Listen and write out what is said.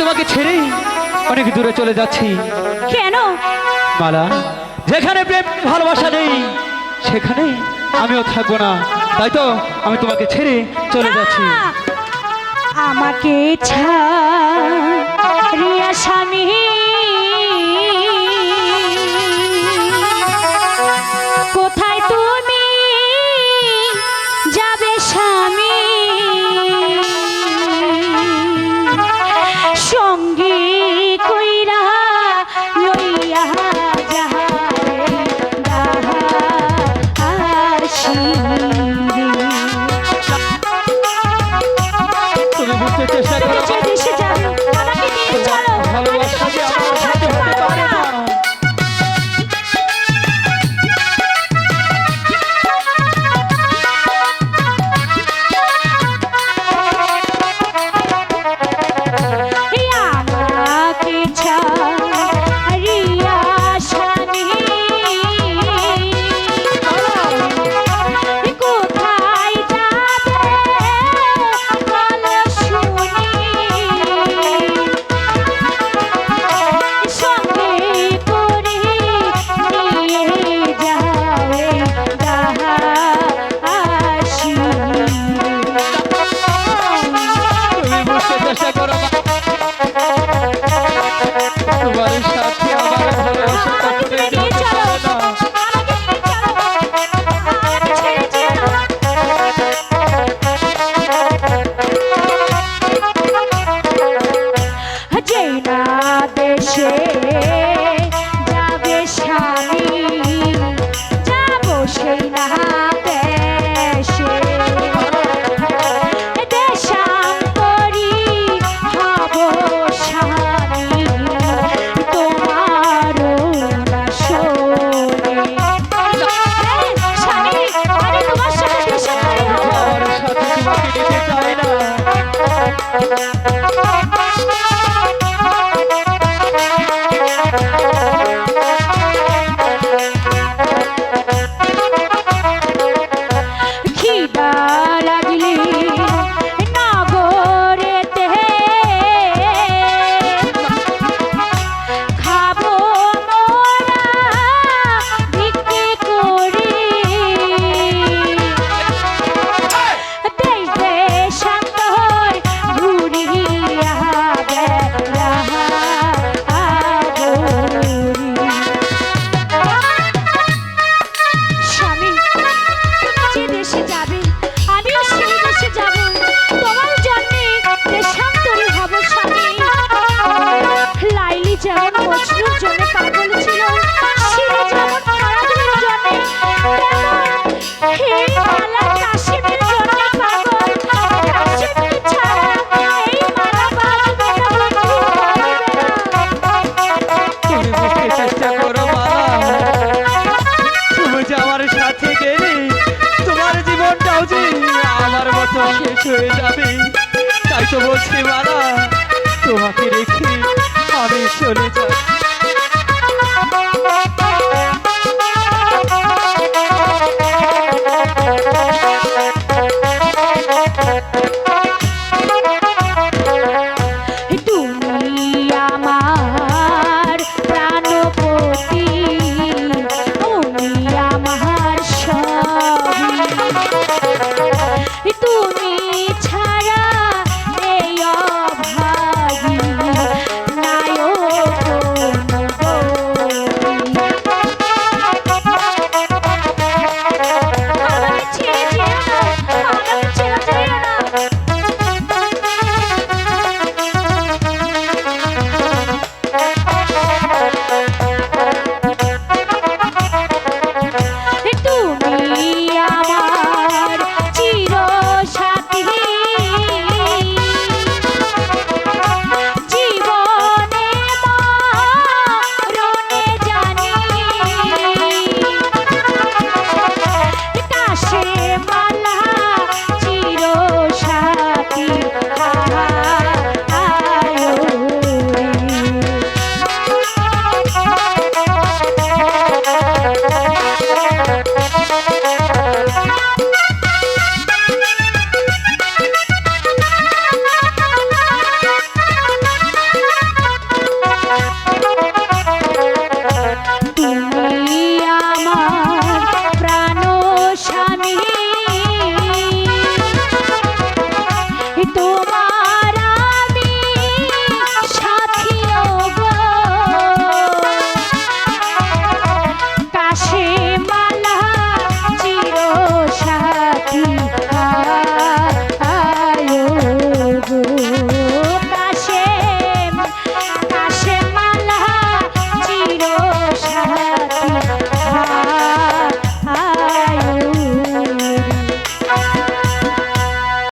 তোমাকে ছেড়েই অনেক দূরে চলে যাচ্ছি। কেন? মালা যেখানে প্রেম ভালোবাসা নেই সেখানে আমিও থাকব না। তাই তো আমি তোমাকে ছেড়ে চলে যাচ্ছি। আমাকে ছাড়িয়া স্বামী দেরি তোমার জীবনটাও যে আমার মতো শেষ হয়ে যাবে। তাই তো বলছি মারা তোমাকে রেখে আমি চলে যাচ্ছি